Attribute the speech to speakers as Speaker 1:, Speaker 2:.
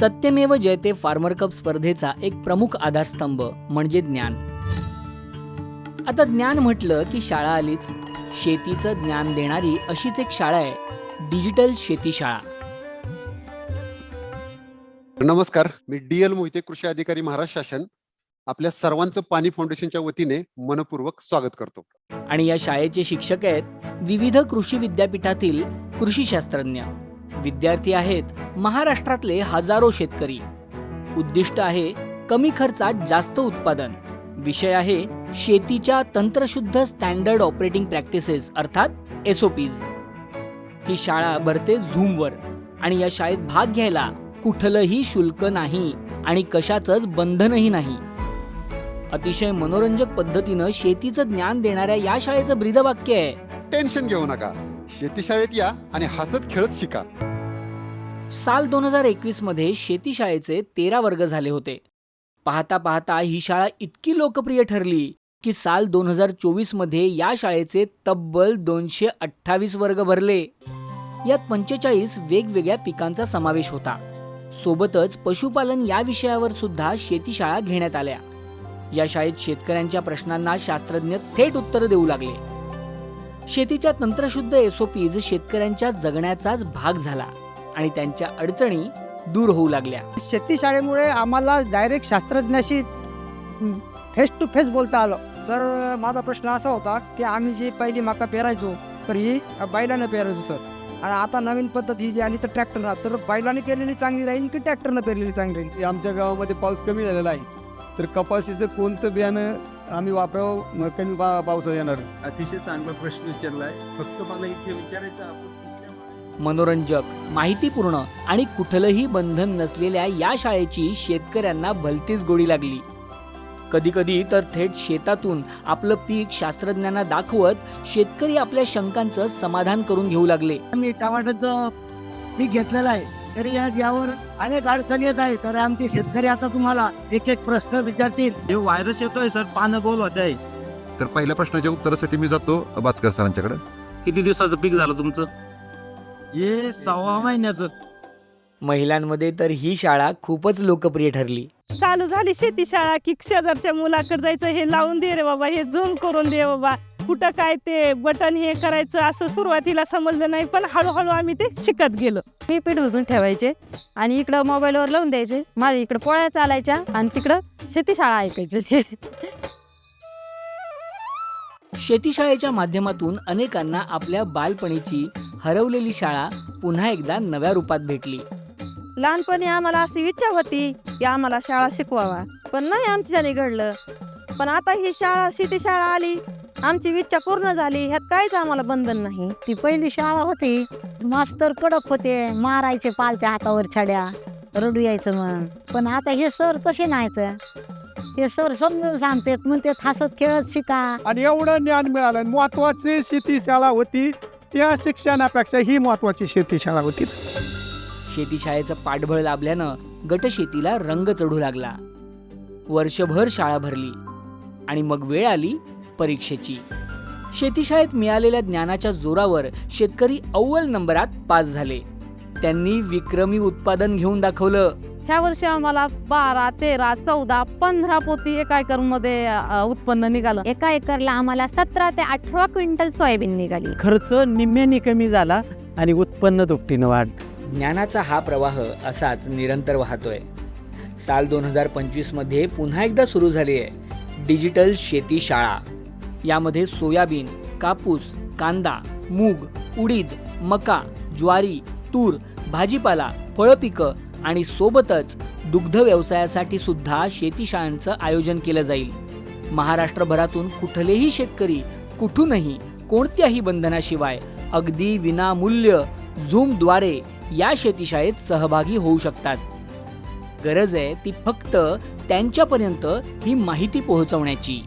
Speaker 1: सत्यमेव जयते farmer cup स्पर्धेचा एक प्रमुख आधारस्तंभ म्हणजे ज्ञान. आता ज्ञान म्हटलं की शाळा आलीच. शेतीचं ज्ञान देणारी अशीच एक शाळा आहे डिजिटल शेती शाळा
Speaker 2: नमस्कार मी डी एल मोहिते कृषी अधिकारी महाराष्ट्र शासन. आपल्या सर्वांचं पाणी फाउंडेशनच्या वतीने मनपूर्वक स्वागत करतो.
Speaker 1: आणि या शाळेचे शिक्षक आहेत विविध कृषी विद्यापीठातील कृषी शास्त्रज्ञ. विद्यार्थी आहेत महाराष्ट्रातले हजारो शेतकरी. उद्दिष्ट आहे कमी खर्चात जास्त उत्पादन. विषय आहे शेतीच्या तंत्रशुद्ध स्टँडर्ड ऑपरेटिंग प्रॅक्टिसेस अर्थात एसओपीज ही शाळा भरते झूमवर आणि या शाळेत भाग घ्यायला कुठलंही शुल्क नाही आणि कशाचंच बंधनही नाही. अतिशय मनोरंजक पद्धतीनं शेतीचं ज्ञान देणाऱ्या या शाळेचं ब्रीदवाक्य आहे.
Speaker 2: टेन्शन घेऊ नका. शेती शाळेत या आणि हसत खेळत शिका.
Speaker 1: साल दोन हजार एकवीसमध्ये शेती शाळेचे तेरा वर्ग झाले होते. पाहता पाहता ही शाळा इतकी लोकप्रिय ठरली की साल दोन हजार चोवीसमध्ये या शाळेचे तब्बल दोनशे अठ्ठावीस वर्ग भरले. यात पंचेचाळीस वेगवेगळ्या पिकांचा समावेश होता. सोबतच पशुपालन या विषयावर सुद्धा शेतीशाळा घेण्यात आल्या. या शाळेत शेतकऱ्यांच्या प्रश्नांना शास्त्रज्ञ थेट उत्तर देऊ लागले. शेतीच्या तंत्रशुद्ध एसओपीज शेतकऱ्यांच्या जगण्याचाच भाग झाला आणि त्यांच्या अडचणी दूर होऊ लागल्या.
Speaker 3: शेती शाळेमुळे आम्हाला डायरेक्ट शास्त्रज्ञाशी फेस टू फेस बोलता आलं. सर माझा प्रश्न असा होता की आम्ही जी पहिली मका पेरायचो तर ही बैलानं पेरायचो सर. आणि आता नवीन पद्धत ही जी आली तर ट्रॅक्टरनं तर बैलाने पेरलेली चांगली राहील की ट्रॅक्टरनं पेरलेली चांगली राहील
Speaker 4: आमच्या गावामध्ये पाऊस कमी झालेला आहे. तर कपाशीचं कोणतं बियाणं आम्ही वापरावं म- कमी पा पावसात येणार.
Speaker 5: अतिशय चांगला प्रश्न विचारलाय. फक्त मला इथे विचारायचं आपण मा-
Speaker 1: मनोरंजक माहितीपूर्ण आणि कुठलंही बंधन नसलेल्या या शाळेची शेतकऱ्यांना भलतीच गोडी लागली. कधी कधी तर थेट शेतातून आपलं पीक शास्त्रज्ञांना दाखवत शेतकरी आपल्या शंकांचं समाधान करून घेऊ लागले.
Speaker 6: आम्ही टमाट्याचं पीक घेतलेलं आहे. तरी आज यावर अनेक अडचणी येत आहे तर आमचे शेतकरी आता तुम्हाला एक एक प्रश्न विचारतील.
Speaker 5: हे व्हायरस येतोय सर पानं गोल होत आहे.
Speaker 7: तर पहिल्या प्रश्नाच्या उत्तरासाठी मी जातो बाचकर सरांच्याकडे.
Speaker 8: किती दिवसाचं पीक झालं तुमचं?
Speaker 5: हे सव्वा महिन्याचं.
Speaker 1: महिलांमध्ये तर ही शाळा खूपच लोकप्रिय ठरली.
Speaker 9: चालू झाली शेती शाळा की शेजारच्या मुलाकडे जायचं हे लावून दे रे बाबा हे झूम करून दे बाबा. कुठं काय ते बटन हे करायचं असं सुरुवातीला समजलं नाही पण हळूहळू आम्ही ते शिकत गेलो.
Speaker 10: मी पीठ भिजून ठेवायचे आणि इकडं मोबाईलवर लावून द्यायचे. माझ्या इकडं पोळ्या चालायच्या आणि तिकडं शेतीशाळा ऐकायची.
Speaker 1: शेतीशाळेच्या माध्यमातून अनेकांना आपल्या बालपणीची हरवलेली शाळा पुन्हा एकदा नव्या रूपात भेटली.
Speaker 10: लहानपणी आम्हाला अशी इच्छा होती की आम्हाला शाळा शिकवावा पण नाही आमच्याने घडलं. पण आता ही शाळा शेती शाळा आली. आमची इच्छा पूर्ण झाली. ह्यात काहीच आम्हाला बंधन नाही.
Speaker 6: ती पहिली शाळा होती. मास्तर कडक होते. मारायचे पालत्या हातावर छड्या. रडू यायचं मग पण आता हे सर तसे नाहीत. हे सर समजून सांगतात म्हणते हसत खेळत शिका.
Speaker 3: आणि एवढं ज्ञान मिळालं महत्वाची शेती शाळा होती त्या शिक्षणापेक्षा ही महत्वाची शेती शाळा होती.
Speaker 1: शेतीशाळेचं पाठबळ लाभल्यानं गटशेतीला रंग चढू लागला. वर्षभर शाळा भरली. आणि मग वेळ आली परीक्षेची. शेतीशाळेत मिळालेल्या ज्ञानाच्या जोरावर शेतकरी अव्वल नंबरात पास झाले. त्यांनी विक्रमी उत्पादन घेऊन दाखवलं.
Speaker 10: ह्या वर्षी आम्हाला बारा तेरा चौदा पंधरा पोती एका एकरमध्ये उत्पन्न निघालं.
Speaker 6: एका एकरला आम्हाला सतरा ते अठरा क्विंटल सोयाबीन निघाली.
Speaker 3: खर्च निम्म्याने कमी झाला आणि उत्पन्न दुपटीनं वाढ.
Speaker 1: ज्ञानाचा हा प्रवाह असाच निरंतर वाहतोय. साल दोन हजार पंचवीसमध्ये पुन्हा एकदा सुरू झाली आहे डिजिटल शेती शाळा. यामध्ये सोयाबीन कापूस कांदा मूग उडीद मका ज्वारी तूर भाजीपाला फळपिकं आणि सोबतच दुग्ध व्यवसायासाठी सुद्धा शेतीशाळांचं आयोजन केलं जाईल. महाराष्ट्रभरातून कुठलेही शेतकरी कुठूनही कोणत्याही बंधनाशिवाय अगदी विनामूल्य झूमद्वारे या शेतीशाळेत सहभागी होऊ शकतात. गरज आहे ती फक्त त्यांच्यापर्यंत ही माहिती पोहोचवण्याची.